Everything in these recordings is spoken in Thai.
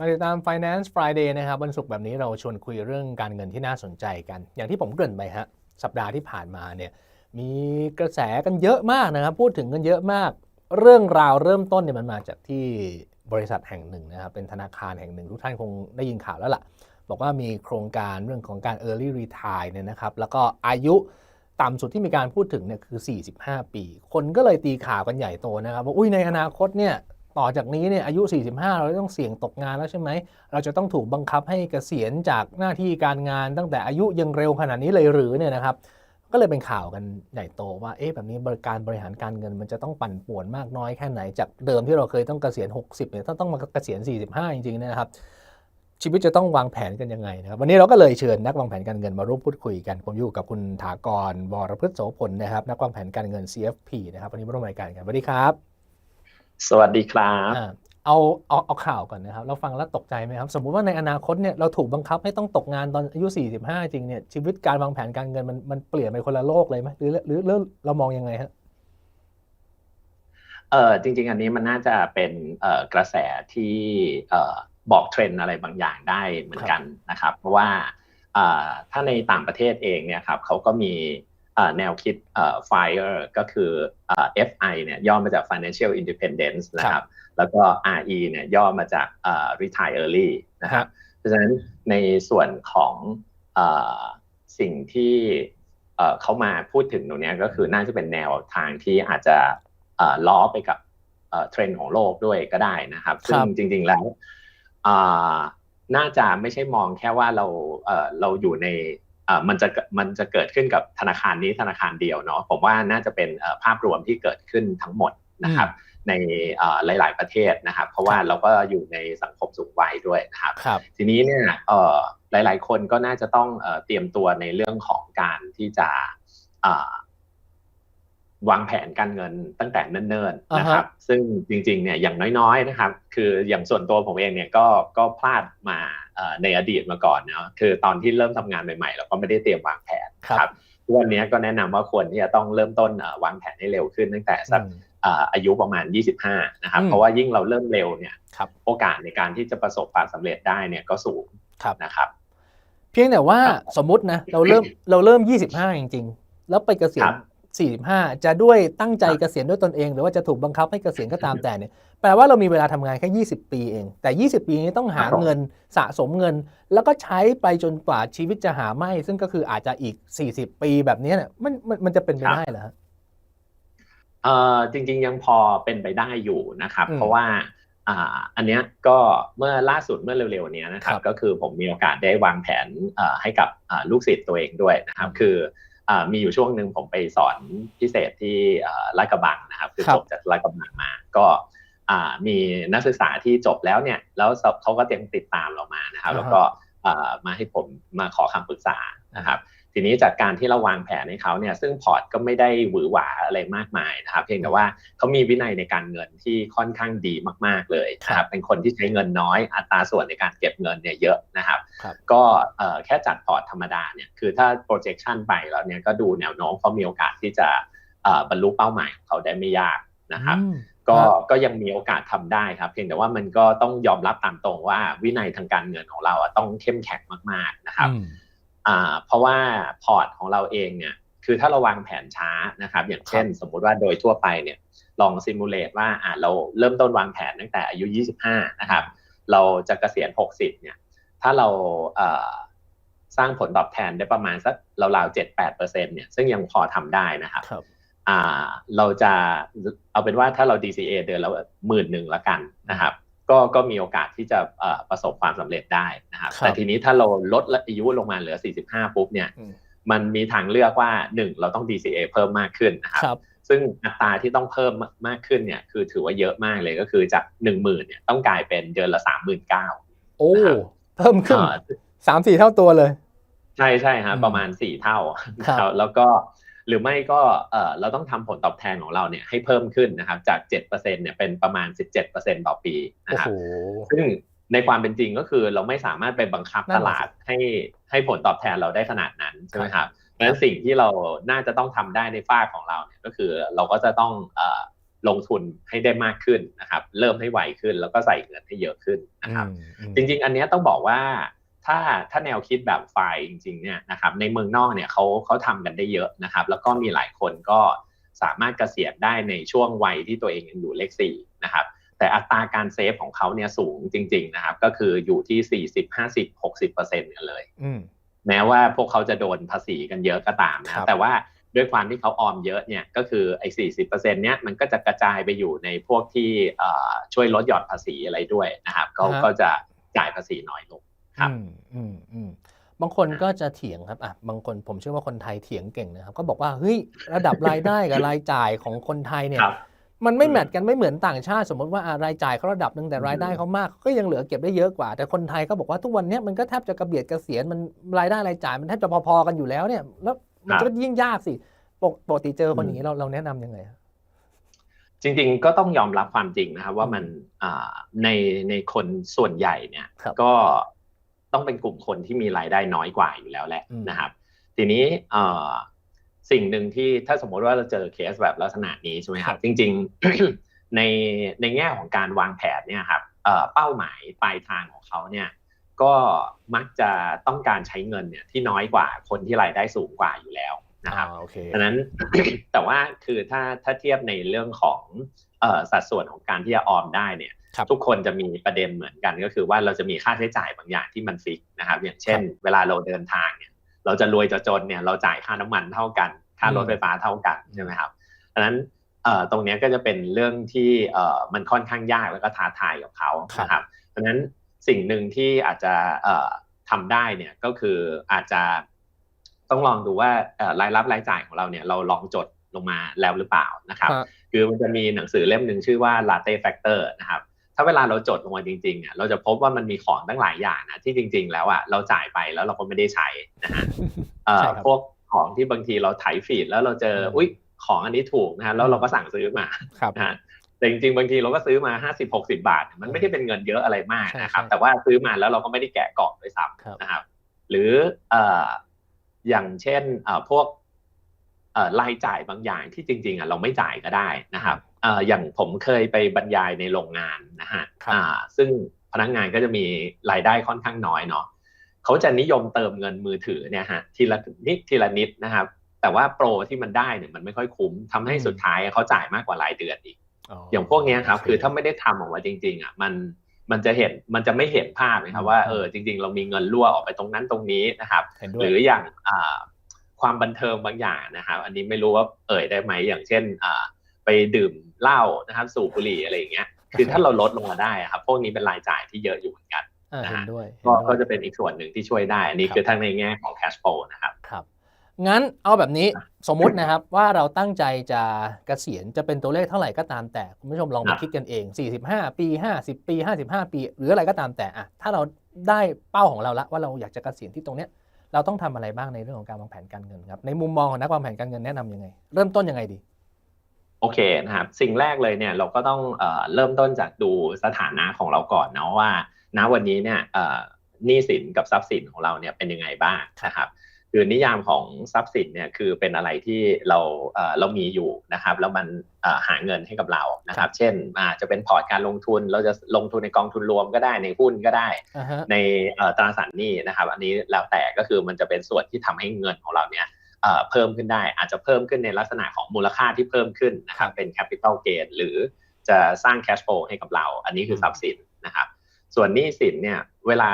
มาติดตาม Finance Friday นะครับวันศุกร์แบบนี้เราชวนคุยเรื่องการเงินที่น่าสนใจกัน อย่างที่ผมเกริ่นไปฮะสัปดาห์ที่ผ่านมาเนี่ยมีกระแสกันเยอะมากนะครับ พูดถึงกันเยอะมาก เรื่องราวเริ่มต้นเนี่ยมันมาจากที่บริษัทแห่งหนึ่งนะครับเป็นธนาคารแห่งหนึ่งทุกท่านคงได้ยินข่าวแล้วล่ะ บอกว่ามีโครงการเรื่องของการ Early Retire เนี่ยนะครับแล้วก็อายุต่ำสุดที่มีการพูดถึงเนี่ยคือ 45 ปี คนก็เลยตีข่าวกันใหญ่โตนะครับว่าอุ้ยในอนาคตเนี่ย ต่อจากนี้เนี่ยอายุ 45 เราต้องเสี่ยงตกงานแล้วใช่ไหม เราจะต้องถูกบังคับให้เกษียณจากหน้าที่การงานตั้งแต่อายุยังเร็วขนาดนี้เลยหรือเนี่ยนะครับ ก็เลยเป็นข่าวกันใหญ่โตว่าเอ๊ะแบบนี้บริการบริหารการเงินมันจะต้องปั่นป่วนมากน้อยแค่ไหน จากเดิมที่เราเคยต้องเกษียณ 60เนี่ยถ้าต้องมาเกษียณ 45 จริงๆนะครับชีวิตจะต้องวางแผนกันยังไงนะครับวันนี้เราก็เลยเชิญนักวางแผนการเงินมาร่วมพูดคุยกันผมอยู่กับคุณถากรวรพฤษโสพลนะครับนักวางแผนการเงิน CFP นะครับวันนี้มาร่วมรายการกันสวัสดีครับ สวัสดีครับอ่าเอาเอาเอาข่าวก่อนนะครับ เราฟังแล้วตกใจไหมครับ สมมุติว่าในอนาคตเนี่ยเราถูกบังคับให้ต้องตกงานตอนอายุ 45 จริงเนี่ยชีวิตการวางแผนการเงินมันมันเปลี่ยนไปคนละโลกเลยไหมหรือหรือหรือเรามองยังไงฮะเออจริง ๆ อันนี้มันน่าจะเป็นเอ่อกระแสที่เอ่อบอกเทรนด์อะไรบางอย่างได้เหมือนกันนะครับ เพราะว่าอ่าถ้าในต่างประเทศเองเนี่ยครับเขาก็มีอ่า แนวคิดเอ่อ FIRE ก็คืออ่า FI เนี่ยย่อมาจาก Financial Independence นะครับ แล้วก็ RE เนี่ยย่อมาจากอ่า Retire Early นะครับ เพราะฉะนั้นในส่วนของอาสิ่งที่เอ่อเขามาพูดถึงตรงเนี้ยก็คือน่าจะเป็นแนวทางที่อาจจะเอ่อล้อไปกับเอ่อเทรนด์ของโลกด้วยก็ได้นะครับ ซึ่งจริง ๆ แล้วอ่าน่าจะไม่ใช่มองแค่ว่าเราเอ่อเราอยู่ในเอ่อ มันจะมันจะเกิดขึ้นกับธนาคารนี้ธนาคารเดียวเนาะผมว่าน่าจะเป็นเอ่อภาพรวมที่เกิดขึ้นทั้งหมดนะครับในเอ่อหลาย ๆประเทศนะครับ เพราะว่าเราก็อยู่ในสังคมสูงวัยด้วยนะครับครับทีนี้เนี่ยเอ่อหลาย ๆ คนก็น่าจะต้องเอ่อเตรียมตัวในเรื่องของการที่จะอ่า วางแผนการเงินตั้งแต่เนิ่นๆนะครับ ซึ่งจริงๆเนี่ยอย่างน้อยๆนะครับ คืออย่างส่วนตัวผมเองเนี่ยก็ก็พลาดมาเอ่อในอดีตมาก่อนเนาะคือตอนที่เริ่มทำงานใหม่ๆเราก็ไม่ได้เตรียมวางแผนครับทุกวันนี้ก็แนะนำว่าควรที่จะต้องเริ่มต้นเอ่อวางแผนให้เร็วขึ้นตั้งแต่สักอืมอ่าอายุประมาณ 25 นะครับอืมเพราะว่ายิ่งเราเริ่มเร็วเนี่ยครับโอกาสในการที่จะประสบความสำเร็จได้เนี่ยก็สูงครับนะครับ เพียงแต่ว่าครับสมมุตินะเราเริ่มเราเริ่ม 25 จริง ๆ แล้วไปเกษียคณรับ 45 จะด้วยตั้งใจครับเกษียณด้วยตนเอง หรือว่าจะถูกบังคับให้เกษียณก็ตามแต่เนี่ยแปลว่าเรามีเวลาทำงานแค่ 20 ปีเอง แต่ 20 ปีนี้ต้องหาครับผมเงินสะสมเงิน แล้วก็ใช้ไปจนกว่าชีวิตจะหาไม่ ซึ่งก็คืออาจจะอีก 40 ปีแบบนี้เนี่ยมันมันมันจะเป็นไปได้เหรอฮะเอ่อจริง ๆ ยังพอเป็นไปได้อยู่นะครับอืมเพราะว่าอ่าอันเนี้ยก็เมื่อล่าสุดเมื่อเร็วๆเนี้ยนะครับครับ ก็คือผมมีโอกาสได้วางแผนเอ่อให้กับอ่าลูกศิษย์ตัวเองด้วยนะครับอืมคืออ่า มีอยู่ช่วงหนึ่งผมไปสอนพิเศษที่เอ่อลาดกระบังนะครับคือครับจบจากลาดกระบังมา ก็อ่ามีนักศึกษาที่จบแล้วเนี่ยแล้วเขาก็ยังติดตามเรามานะครับ แล้วก็อ่ามาให้ผมมาขอคำปรึกษานะครับ ทีนี้จากการที่เราวางแผนให้เขาเนี่ยซึ่งพอร์ตก็ไม่ได้หวือหวาอะไรมากมายนะครับเพียงแต่ว่าเขามีวินัยในการเงินที่ค่อนข้างดีมากๆเลยนะครับเป็นคนที่ใช้เงินน้อยอัตราส่วนในการเก็บเงินเนี่ยเยอะนะครับครับก็เอ่อแค่จัดพอร์ตธรรมดาเนี่ยคือถ้า projection ไปแล้วเนี่ยก็ดูแนวโน้มเขามีโอกาสที่จะเอ่อบรรลุเป้าหมายของเขาได้ไม่ยากนะครับอืมก็ครับก็ยังมีโอกาสทำได้ครับ เพียงแต่ว่ามันก็ต้องยอมรับตามตรงว่าวินัยทางการเงินของเราอะต้องเข้มแข็งมากๆนะครับอืมอ่า เพราะว่าพอร์ตของเราเองเนี่ยคือถ้าเราวางแผนช้านะครับ อย่างเช่น สมมุติว่าโดยทั่วไปเนี่ยลองซิมูเลตว่าอ่าเราเริ่มต้นวางแผนตั้งแต่อายุ 25 นะครับ เราจะเกษียณ 60 เนี่ย ถ้าเราเอ่อสร้างผลตอบแทนได้ประมาณสักราวๆ7-8%เนี่ย ซึ่งยังพอทำได้นะครับครับอ่าเราจะเอาเป็นว่าถ้าเรา DCA เดือนละหมื่นหนึ่งละกันนะครับ ก็ก็มีโอกาสที่จะเอ่อประสบความสำเร็จได้นะครับครับแต่ทีนี้ถ้าเราลดอายุลงมาเหลือ 45 ปุ๊บเนี่ยอืมมันมีทางเลือกว่า 1 เราต้อง DCA เพิ่มมากขึ้นนะครับครับ ซึ่งอัตราที่ต้องเพิ่มมากขึ้นเนี่ยคือถือว่าเยอะมากเลยก็คือจาก 1 0,000เนี่ยต้องกลายเป็นเดือนละ 39,000โอ้นะครับเพิ่มขึ้นอ่าสามสี่เท่าตัวเลย ใช่ใช่ฮะอืมประมาณ4เท่าครับนะครับแล้วก็ หรือไม่ก็เออเราต้องทำผลตอบแทนของเราเนี่ยให้เพิ่มขึ้นนะครับจาก 7%เนี่ยเป็นประมาณ 17%ต่อปีนะโอ้ครับโหซึ่งในความเป็นจริงก็คือเราไม่สามารถไปบังคับนั่ตนน่ะลาดให้ให้ผลตอบแทนเราได้ขนาดนั้นใช่ไหมครับครับเพราะฉะนั้นสิ่งที่เราน่าจะต้องทำได้ในฝ้ากของเราเนี่ยก็คือเราก็จะต้องเอ่อลงทุนให้ได้มากขึ้นนะครับ เริ่มให้ไวขึ้นแล้วก็ใส่เงินให้เยอะขึ้นนะครับอืมอืมจริง ๆ อันเนี้ยต้องบอกว่า ถ้าถ้าแนวคิดแบบฝ่ายจริงๆเนี่ยนะครับในเมืองนอกเนี่ยเขาเขาทำกันได้เยอะนะครับ แล้วก็มีหลายคนก็สามารถเกษียณได้ในช่วงวัยที่ตัวเองยังอยู่เลขสี่นะครับแต่อัตราการเซฟของเขาเนี่ยสูงจริง ๆนะครับ ก็คืออยู่ที่40 50 60เปอร์เซ็นต์กันเลยอืมแม้ว่าพวกเขาจะโดนภาษีกันเยอะก็ตามครันะบแต่ว่าด้วยความที่เขาออมเยอะเนี่ยก็คือไอ้สี่สิบเปอร์เซ็นเนี้ยมันก็จะกระจายไปอยู่ในพวกที่เอ่อช่วยลดหย่อนภาษีอะไรด้วยนะครับเขาก็จะจ่ายภาษีน้อยลง ครับอืมอืมอืมบางคนก็จะเถียงครับอะบางคนผมเชื่อว่าคนไทยเถียงเก่งนะครับ ก็บอกว่าเฮ้ยระดับรายได้กับรายจ่ายของคนไทยเนี่ยครับมันไม่อืมแมทกันไม่เหมือนต่างชาติ สมมติว่าอะรายจ่ายเขาระดับหนึ่งแต่อืมรายได้เขามากก็ยังเหลือเก็บได้เยอะกว่า แต่คนไทยก็บอกว่าทุกวันเนี้ยมันก็แทบจะกระเบียดกระเสียนมันรายได้รายจ่ายมันแทบจะพอๆกันอยู่แล้วเนี่ย แล้วมันก็ยิ่งยากสิปกปกติเจอคนอย่างนี้เราเราแนะนำยังไงครับจริงๆก็ต้องยอมรับความจริงนะครับว่ามันอ่าในในคนส่วนใหญ่เนี่ยครับก็ ต้องเป็นกลุ่มคนที่มีรายได้น้อยกว่าอยู่แล้วแหละอืมนะครับ ทีนี้เอ่อสิ่งหนึ่งที่ถ้าสมมติว่าเราเจอเคสแบบลักษณะนี้ใช่ไหมครับ จริง ๆ ในในแง่ของการวางแผนเนี่ยครับเอ่อเป้าหมายปลายทางของเขาเนี่ยก็มักจะต้องการใช้เงินเนี่ยที่น้อยกว่าคนที่รายได้สูงกว่าอยู่แล้วนะครับอ่าโอเคดังนั้นแต่ว่าคือถ้าถ้าเทียบในเรื่องของเอ่อสัดส่วนของการที่จะออมได้เนี่ยครับ ทุกคนจะมีประเด็นเหมือนกันก็คือว่าเราจะมีค่าใช้จ่ายบางอย่างที่มันฟิกนะครับอย่างเช่น เวลาเราเดินทางเนี่ยเราจะรวยจะจนเนี่ยเราจ่ายค่าน้ำมันเท่ากัน ค่ารถไฟฟ้าเท่ากันใช่ไหมครับดังนั้นเอ่อตรงเนี้ยก็จะเป็นเรื่องที่เอ่อมันค่อนข้างยากแล้วก็ท้าทายกับเขานะครับดังนั้นสิ่งหนึ่งที่อาจจะเอ่อทำได้เนี่ยก็คืออาจจะต้องลองดูว่าเอ่อรายรับรายจ่ายของเราเนี่ยเราลองจดลงมาแล้วหรือเปล่านะครับฮะคือมันจะมีหนังสือเล่มหนึ่งชื่อว่า Latte Factor นะครับ ถ้าเวลาเราจดลงมาจริงๆอะเราจะพบว่ามันมีของตั้งหลายอย่างนะที่จริง ๆ แล้วอะเราจ่ายไปแล้วเราก็ไม่ได้ใช้นะฮะเอ่อใช่ครับพวกของที่บางทีเราไถฟีดแล้วเราเจออืมอุ๊ยของอันนี้ถูกนะฮะแล้วเราก็สั่งซื้อมาครับนะฮะแต่จริงๆบางทีเราก็ซื้อมา 50 60 บาท มันไม่ได้เป็นเงินเยอะอะไรมากใช่นะครับใช่แต่ว่าซื้อมาแล้วเราก็ไม่ได้แกะกล่องด้วยซ้ครับำนะครับ หรือเอ่ออย่างเช่นเอ่อพวกเอ่อรายจ่ายบางอย่างที่จริงๆอะเราไม่จ่ายก็ได้นะครับเอ่ออย่างผมเคยไปบรรยายในโรงงานนะฮะครับอ่าซึ่งพนักงานก็จะมีรายได้ค่อนข้างน้อยเนาะเขาจะนิยมเติมเงินมือถือเนี่ยฮะทีละนิดทีละนิดนะครับ แต่ว่าโปรที่มันได้เนี่ยมันไม่ค่อยคุ้มทำให้สุดท้ายเขาจ่ายมากกว่ารายเดือนอีก อย่างพวกเนี้ยครับโเคือถ้าไม่ได้ทำออกมาจริง ๆอะมันมันจะเห็นมันจะไม่เห็นภาพนะครับว่าอืมเออจริง ๆ เรามีเงินรั่วออกไปตรงนั้นตรงนี้นะครับเห็นด้วหยรืออย่างอ่าความบันเทิงบางอย่างนะครับ อันนี้ไม่รู้ว่าเอ่ยได้ไหมอย่างเช่นอ่าไปดื่ม เหล้านะครับสูบบุหรี่อะไรอย่างเงี้ยคือถ้าเราลดลงมาได้อะครับพวกนี้เป็นรายจ่ายที่เยอะอยู่เหมือนกันอ่านะเห็ฮะนด้วยก็เห็นด้วยก็จะเป็นอีกส่วนหนึ่งที่ช่วยได้อันนี้ครับคือทั้งในแง่ของ cash flow นะครับครับงั้นเอาแบบนี้สมมุตินะครับว่าเราตั้งใจจะเกษียณจะเป็นตัวเลขเท่าไหร่ก็ตามแต่คุณผู้ชมลองครัมาบคิดกันเอง 45 ปี 50 ปี 55 ปี หรืออะไรก็ตามแต่อะถ้าเราได้เป้าของเราละว่าเราอยากจะเกษียณที่ตรงเนี้ยเราต้องทำอะไรบ้างในเรื่องของการวางแผนการเงินครับในมุมมองของนักวางแผนการเงินแนะนำยังไง เริ่มต้นยังไงดี โอเคนะครับสิ่งแรกเลยเนี่ยเราก็ต้องเอ่อเริ่มต้นจากดูสถานะของเราก่อนเนาะว่า ณวันนี้เนี่ยเอ่อหนี้สินกับทรัพย์สินของเราเนี่ยเป็นยังไงบ้างนะครับคือนิยามของทรัพย์สินเนี่ยคือเป็นอะไรที่เราเอ่อเรามีอยู่นะครับ แล้วมันเอ่อหาเงินให้กับเรานะครับ เช่นอาจจะเป็นพอร์ตการลงทุน เราจะลงทุนในกองทุนรวมก็ได้ในหุ้นก็ได้อ่าฮะในเอ่อตราสารหนี้นะครับ อันนี้แล้วแต่ก็คือมันจะเป็นส่วนที่ทำให้เงินของเราเนี่ย เอ่อเพิ่มขึ้นได้อาจจะเพิ่มขึ้นในลักษณะของมูลค่าที่เพิ่มขึ้นนะครับเป็น capital gain หรือจะสร้าง cash flow ให้กับเรา อันนี้คือทรัพย์สินนะครับส่วนหนี้สินเนี่ยเวลา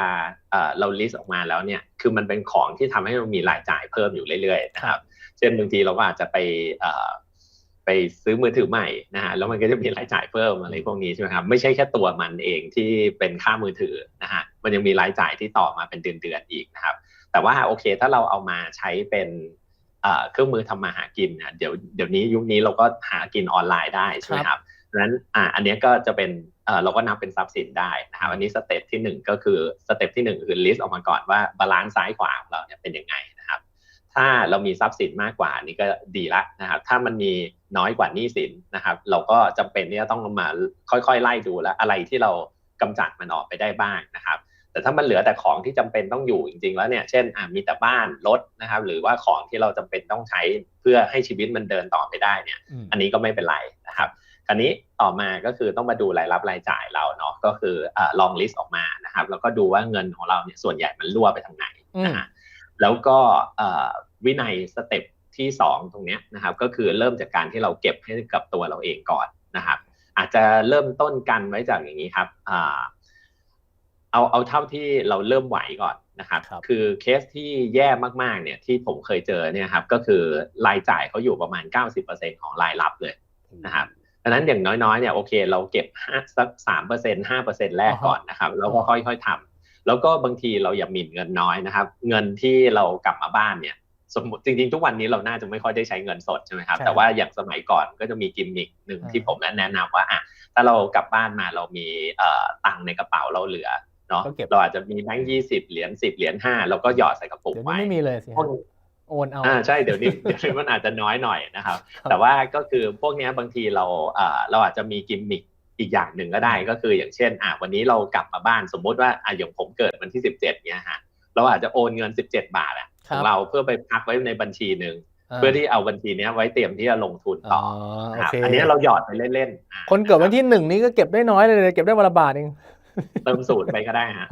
เอ่อเรา list ออกมาแล้วเนี่ยคือมันเป็นของที่ทำให้เรามีรายจ่ายเพิ่มอยู่เรื่อยๆนะครับเช่นบางทีเราก็อาจจะไปเอ่อไปซื้อมือถือใหม่นะฮะแล้วมันก็จะมีรายจ่ายเพิ่มอะไรพวกนี้ใช่ไหมครับไม่ใช่แค่ตัวมันเองที่เป็นค่ามือถือนะฮะมันยังมีรายจ่ายที่ต่อมาเป็นเดือนๆอีกนะครับแต่ว่าโอเคถ้าเราเอามาใช้เป็น เอ่อเครื่องมือทำมาหากินนะเดี๋ยวเดี๋ยวนี้ยุคนี้เราก็หากินออนไลน์ได้ใช่ไหมครับดังนั้นอ่าอันเนี้ยก็จะเป็นเอ่อเราก็นับเป็นทรัพย์สินได้นะครับอันนี้สเต็ปที่หนึ่งก็คือสเต็ปที่หนึ่งคือ list ออกมาก่อนว่าบาลานซ์ซ้ายขวาของเราเนี่ยเป็นยังไงนะครับ ถ้าเรามีทรัพย์สินมากกว่านี่ก็ดีละนะครับ ถ้ามันมีน้อยกว่าหนี้สินนะครับ เราก็จำเป็นที่จะต้องมาค่อยๆ ไล่ดูแล้วอะไรที่เรากำจัดมันออกไปได้บ้างนะครับ แต่ถ้ามันเหลือแต่ของที่จำเป็นต้องอยู่จริง ๆ แล้วเนี่ยเช่นอะมีแต่บ้านรถนะครับ หรือว่าของที่เราจำเป็นต้องใช้เพื่อให้ชีวิตมันเดินต่อไปได้เนี่ยอืมอันนี้ก็ไม่เป็นไรนะครับคราวนี้ต่อมาก็คือต้องมาดูรายรับรายจ่ายเราเนาะก็คือเอ่อลองลิสต์ออกมานะครับแล้วก็ดูว่าเงินของเราเนี่ยส่วนใหญ่มันรั่วไปทางไหนนะฮะแล้วก็เอ่อวินัยสเต็ปที่สองตรงเนี้ยนะครับก็คือเริ่มจากการที่เราเก็บให้กับตัวเราเองก่อนนะครับ อาจจะเริ่มต้นกันไว้จากอย่างนี้ครับอ่า เอาเอาเท่าที่เราเริ่มไหวก่อนนะครับครับคือเคสที่แย่มากๆเนี่ยที่ผมเคยเจอเนี่ยครับก็คือรายจ่ายเขาอยู่ประมาณ 90%ของรายรับเลยนะครับดังนั้นอย่างน้อยๆเนี่ยโอเคเราเก็บห้าสักสามเปอร์เซ็นห้าเปอร์เซ็นแรกก่อนนะครับแล้วก็ค่อยๆทำแล้วก็บางทีเราอย่าหมิ่นเงินน้อยนะครับ เงินที่เรากลับมาบ้านเนี่ยสมมติจริงๆ ทุกวันนี้เราน่าจะไม่ค่อยได้ใช้เงินสดใช่ไหมครับใช่แต่ว่าอย่างสมัยก่อนก็จะมีกิมมิคหนึ่งอ่าที่ผมแนะนำว่าอะถ้าเรากลับบ้านมาเรามีเอ่อตังค์ในกระเป๋าเราเหลือ เนาะก็เก็บเราอาจจะมีแบงค์ยี่สิบเหรียญสิบเหรียญห้าเราก็หยอดใส่กระปุกเดี๋ยวนี้ไว้ไม่มีเลยสิพวกโอนเอาอ่าใช่เดี๋ยวนี้เดี๋ยวนี้มันอาจจะน้อยหน่อยนะครับครับแต่ว่าก็คือพวกเนี้ยบางทีเราเอ่อเราอาจจะมีกิมมิคอีกอย่างหนึ่งก็ได้ก็คืออย่างเช่นอะวันนี้เรากลับมาบ้านสมมุติว่าอะอย่างผมเกิดวันที่สิบเจ็ดเนี้ยฮะเราอาจจะโอนเงินสิบเจ็ดบาทอะคขรัอบงเราเพื่อไปพักไว้ในบัญชีหนึ่งาเพื่อที่เอาบัญชีเนี้ยไว้เตรียมที่จะลงทุนต่ออ๋ออโอนะครับเคอันนี้เราหยอดไปเล่นๆอะคนเกิดวันที่หนึ่งนี้ก็เก็บได้น้อยเลยเก็บได้วันละบาทเอง เติมสูตรไปก็ได้ฮะ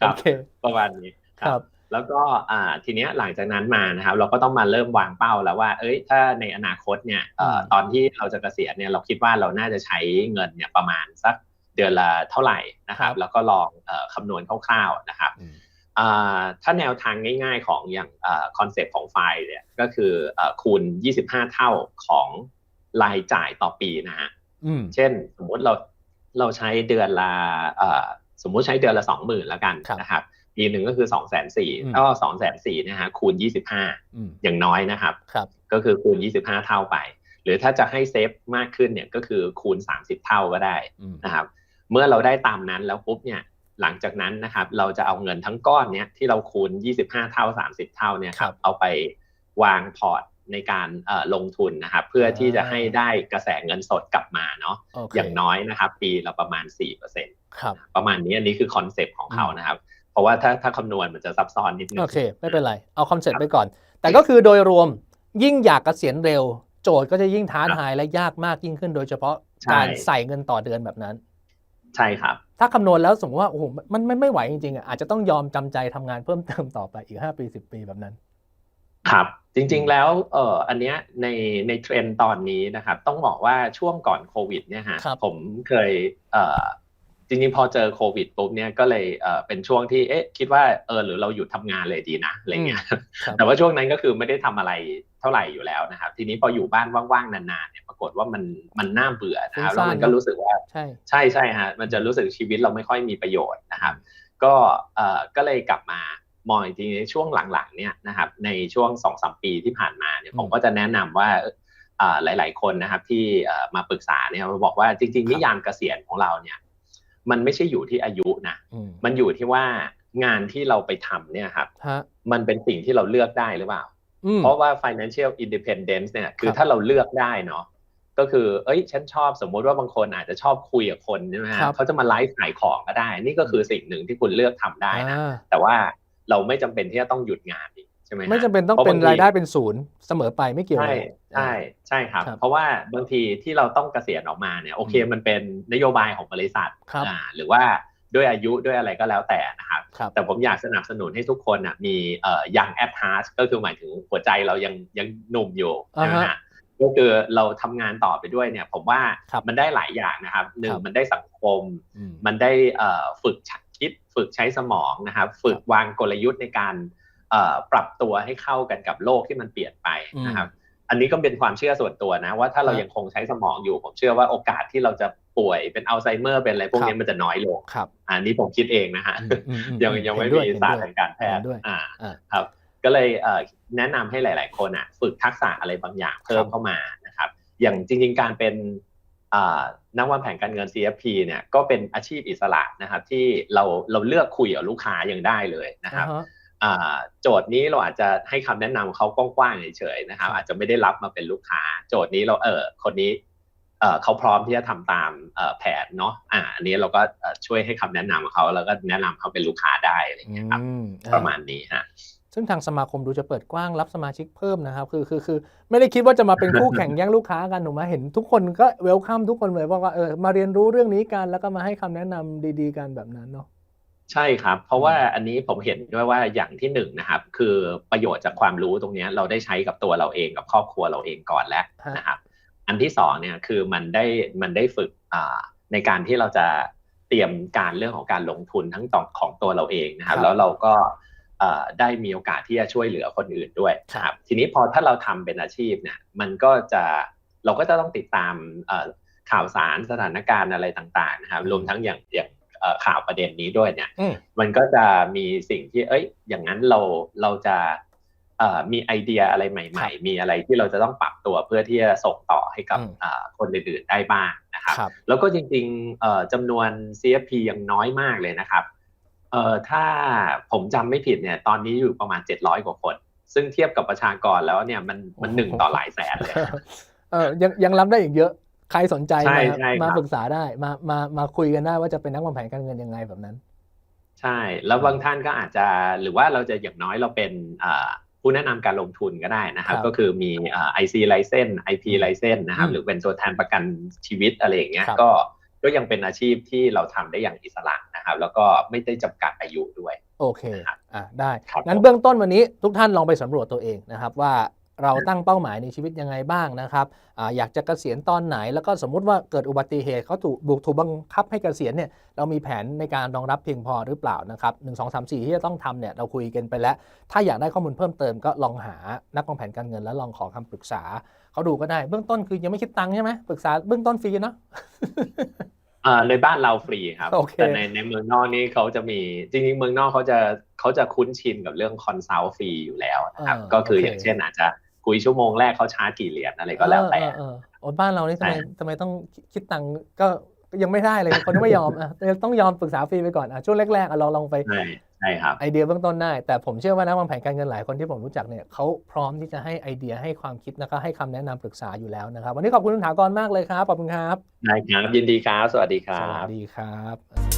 คโอรับเคประมาณนี้ครับ แล้วก็อ่าทีเนี้ยหลังจากนั้นมานะครับ เราก็ต้องมาเริ่มวางเป้าแล้วว่า เอ้ย ถ้าในอนาคตเนี่ยเอ่ออืมตอนที่เราจะเกษียณเนี่ยเราคิดว่าเราน่าจะใช้เงินเนี่ยประมาณสักเดือนละเท่าไหร่นะครับ แล้วก็ลองเอ่อคำนวณคร่าวๆนะครับอืมอ่าถ้าแนวทางง่ายๆของอย่างคอนเซปต์ของไฟล์เนี่ยก็คือเอ่อคูณ 25 เท่าของรายจ่ายต่อปีนะฮะอืมเช่นสมมุติเรา เราใช้เดือนละเอ่อสมมุติใช้เดือนละสองหมื่นแล้วกันครับนะครับปีหนึ่งก็คือสองแสนสี่อืมก็สองแสนสี่นะฮะคูณยี่สิบห้าอืมอย่างน้อยนะครับครับก็คือคูณยี่สิบห้าเท่าไป หรือถ้าจะให้เซฟมากขึ้นเนี่ยก็คือคูณสามสิบเท่าก็ได้อืมนะครับ เมื่อเราได้ตามนั้นแล้วปุ๊บเนี่ยหลังจากนั้นนะครับ เราจะเอาเงินทั้งก้อนเนี้ยที่เราคูณ25เท่า30เท่าเนี่ยครับเอาไปวางพอร์ต ในการเอ่อลงทุนนะครับเพื่อที่จะให้ได้กระแสเงินสดกลับมาเนาะโอเคอย่างน้อยนะครับ ปีละประมาณ4%ครับประมาณนี้อันนี้คือคอนเซปต์ของเขานะครับ เพราะว่าถ้าถ้าคำนวณมันจะซับซ้อนนิดนึงโอเค ไม่เป็นไรเอาคอนเซ็ปต์ไปก่อน แต่ก็คือโดยรวมยิ่งอยากเกษียณเร็ว โจทย์ก็จะยิ่งท้าทายและยากมากยิ่งขึ้น โดยเฉพาะการใส่เงินต่อเดือนแบบนั้น ใช่ครับ ถ้าคำนวณแล้วสมมติว่าโอ้โหมันมันไม่ไหวจริงๆอะอาจจะต้องยอมจำใจทำงานเพิ่มเติมต่อไปอีก5ปี10ปีแบบนั้น ครับ จริงๆแล้วเอ่ออันเนี้ยในในเทรนด์ตอนนี้นะครับ ต้องบอกว่าช่วงก่อนโควิดเนี่ยฮะครับผมเคยเอ่อจริงๆพอเจอโควิดปุ๊บเนี่ยก็เลยเอ่อเป็นช่วงที่เอ๊ะคิดว่าเออหรือเราหยุดทำงานเลยดีนะอะไรเงี้ยครับแต่ว่าช่วงนั้นก็คือไม่ได้ทำอะไรเท่าไหร่อยู่แล้วนะครับ ทีนี้พออยู่บ้านว่างๆนานๆเนี่ยปรากฏว่ามันมันน่าเบื่อนะครับฟุ้งซ่านแล้วมันก็รู้สึกว่าใช่ใช่ใช่ฮะมันจะรู้สึกชีวิตเราไม่ค่อยมีประโยชน์นะครับ ก็เอ่อก็เลยกลับมา มองอีกทีในช่วงหลังๆเนี่ยนะครับในช่วงสองสามปีที่ผ่านมาเนี่ยอืมผมก็จะแนะนำว่าเอ่อหลาย ๆ คนนะครับที่เอ่อมาปรึกษาเนี่ยมาบอกว่าจริง ๆ นิยามเกษียณของเราเนี่ยมันไม่ใช่อยู่ที่อายุนะอืมมันอยู่ที่ว่างานที่เราไปทำเนี่ยครับฮะมันเป็นสิ่งที่เราเลือกได้หรือเปล่าอืมเพราะว่า financial independence เนี่ยคือครับถ้าเราเลือกได้เนาะก็คือ เอ้ย ฉันชอบสมมุติว่าบางคนอาจจะชอบคุยกับคนใช่ไหมฮะครับเขาจะมาไลฟ์ขายของก็ได้ นี่ก็คือสิ่งหนึ่งที่คุณเลือกทำได้นะอ่าแต่ว่า เราไม่จำเป็นที่จะต้องหยุดงานอีกใช่ไหมฮะไม่จำเป็นต้องพราะเป็นบทีรายได้เป็นศูนย์เสมอไปไม่เกี่ยวใช่เลยใช่ใช่ครับครับ เพราะว่าบางทีที่เราต้องเกษียณออกมาเนี่ยโอเคอืมมันเป็นนโยบายของบริษัทครับอ่าหรือว่าด้วยอายุด้วยอะไรก็แล้วแต่นะครับครับแต่ผมอยากสนับสนุนให้ทุกคนอะมีเอ่อยังแอดฮาร์ก็คือหมายถึงหัวใจเรายังยังหนุ่มอยู่อ่าฮะใช่ไหมฮะก็คือเราทำงานต่อไปด้วยเนี่ย ผมว่าครับมันได้หลายอย่างนะครับหนึ่คงรับมันได้สังคมอืมมันได้เอ่อฝึกคิด ฝึกใช้สมองนะครับ ฝึกวางกลยุทธ์ในการเอ่อปรับตัวให้เข้ากันกับโลกที่มันเปลี่ยนไปนะครับ อันนี้ก็เป็นความเชื่อส่วนตัวนะ ว่าถ้าเราครับยังคงใช้สมองอยู่ ผมเชื่อว่าโอกาสที่เราจะป่วยเป็นอัลไซเมอร์เป็นอะไรพวกครับนี้มันจะน้อยลงครับอันนี้ผมคิดเองนะฮะอืมอืมอืมยังยังไม่เห็นด้มีวยเห็นศาสตด้วยร์ทางการแพทเห็ย์นด้วยอ่าอ่าครับ ก็เลยเอ่อแนะนำให้หลาย ๆ คนอะฝึกทักษะอะไรบางอย่างเพิ่ครัมบเข้ามานะครับ อย่างจริง ๆ การเป็นอ่า นักวางแผนการเงิน CFP เนี่ยก็เป็นอาชีพอิสระนะครับที่เราเราเลือกคุยกับลูกค้ายังได้เลยนะครับอ่าฮะอ่าโจทย์นี้เราอาจจะให้คำแนะนำเขากว้างๆเฉยๆนะครับครับ อาจจะไม่ได้รับมาเป็นลูกค้า โจทย์นี้เราเออคนนี้เออเขาพร้อมที่จะทำตามเอ่อแผนเนาะอ่าอันนี้เราก็เอ่อช่วยให้คำแนะนำเขาแล้วก็แนะนำเขาเป็นลูกค้าได้อะไรอย่างเงี้ยครับอืมอ่ประมาณนี้ฮะ ซึ่งทางสมาคมดูจะเปิดกว้างรับสมาชิกเพิ่มนะครับ คือคือคือไม่ได้คิดว่าจะมาเป็นคู่แข่งแย่งลูกค้ากันถูกไหมเห็นทุกคนก็เวลคัมทุกคนเลยว่าว่าเออมาเรียนรู้เรื่องนี้กันแล้วก็มาให้คำแนะนำดี ๆ กันแบบนั้นเนาะใช่ครับ เพราะว่าอันนี้ผมเห็นด้วยว่าอย่างที่หนึ่งนะครับ คือประโยชน์จากความรู้ตรงเนี้ยเราได้ใช้กับตัวเราเองกับครอบครัวเราเองก่อนแล้วฮะนะครับ อันที่สองเนี่ยคือมันได้มันได้ฝึกอ่าในการที่เราจะเตรียมการเรื่องของการลงทุนทั้งต่อของตัวเราเองนะครับครับแล้วเราก็เอ่อ ได้มีโอกาสที่จะช่วยเหลือคนอื่นด้วยนะครับทีนี้พอถ้าเราทำเป็นอาชีพเนี่ยมันก็จะเราก็จะต้องติดตามเอ่อข่าวสารสถานการณ์อะไรต่างๆนะครับรวมทั้งอย่างอย่างเอ่อข่าวประเด็นนี้ด้วยเนี่ยอืมมันก็จะมีสิ่งที่เอ้ย อย่างนั้นเราเราจะเอ่อมีไอเดียอะไรใหม่ ๆ มีอะไรที่เราจะต้องปรับตัวเพื่อที่จะส่งต่อให้กับอืมเอ่อคนอื่นๆได้บ้างนะครับครับแล้วก็จริงๆเอ่อจำนวน CFP ยังน้อยมากเลยนะครับ เอ่อถ้าผมจำไม่ผิดเนี่ย ตอนนี้อยู่ประมาณ 700 กว่าคน ซึ่งเทียบกับประชากรแล้วเนี่ยมันมันหนึ่งต่อหลายแสนเลยเออยังยังรับได้อีกเยอะใครสนใจใช่มาใช่ครับมาปรึกษาได้มามามาคุยกันได้ว่าจะเป็นนักวางแผนการเงินยังไงแบบนั้น ใช่ แล้วบางท่านก็อาจจะหรือว่าเราจะอย่างน้อยเราเป็นอ่าผู้แนะนำการลงทุนก็ได้นะครับครับก็คือมีอ่า IC license IP license นะครับอืมหรือเป็นตัวแทนประกันชีวิตอะไรอย่างเงี้ยครับก็ ก็ยังเป็นอาชีพที่เราทำได้อย่างอิสระนะครับ แล้วก็ไม่ได้จำกัดอายุด้วย โอเคครับอะได้ครับงั้นผมเบื้องต้นวันนี้ทุกท่านลองไปสำรวจตัวเองนะครับว่าเราตั้งเป้าหมายในชีวิตยังไงบ้างนะครับอาอยากจะเกษียณตอนไหน แล้วก็สมมุติว่าเกิดอุบัติเหตุเขาถูกบุกถูกบังคับให้เกษียณเนี่ยเรามีแผนในการรองรับเพียงพอหรือเปล่านะครับหนึ่งสองสามสี่ที่จะต้องทำเนี่ยเราคุยกันไปแล้ว ถ้าอยากได้ข้อมูลเพิ่มเติมก็ลองหานักวางแผนการเงิน แล้วลองขอคำปรึกษา เขาดูก็ได้เบื้องต้นคือยังไม่คิดตังค์ใช่ไหมปรึกษาเบื้องต้นฟรีเนาะเอ่อในบ้านเราฟรีครับโอเคแต่ในในเมืองนอกนี่เขาจะมีจริงๆเมืองนอกเขาจะเขาจะคุ้นชินกับเรื่องคอนซัลท์ฟรีอยู่แล้วนะครับอ่าก็คือโอเคอย่างเช่นอาจจะคุยชั่วโมงแรกเขาชาร์จกี่เหรียญอะไรก็แล้วแต่เออเออเออโอ้บ้านเรานี่ทำไมใช่ทำไมต้องคิดตังค์ก็ก็ยังไม่ได้เลยคนที่ไม่ยอมอะต้องยอมปรึกษาฟรีไปก่อนอะช่วงแรกๆอะลองลองไป ใช่ใช่ครับไอเดียเบื้องต้นได้ แต่ผมเชื่อว่านักวางแผนการเงินหลายคนที่ผมรู้จักเนี่ยเขาพร้อมที่จะให้ไอเดียให้ความคิดแล้วก็ให้คำแนะนำปรึกษาอยู่แล้วนะครับ วันนี้ขอบคุณคุณถากรมากเลยครับขอบคุณครับได้ครับยินดีครับ สวัสดีครัสวับสดีครับ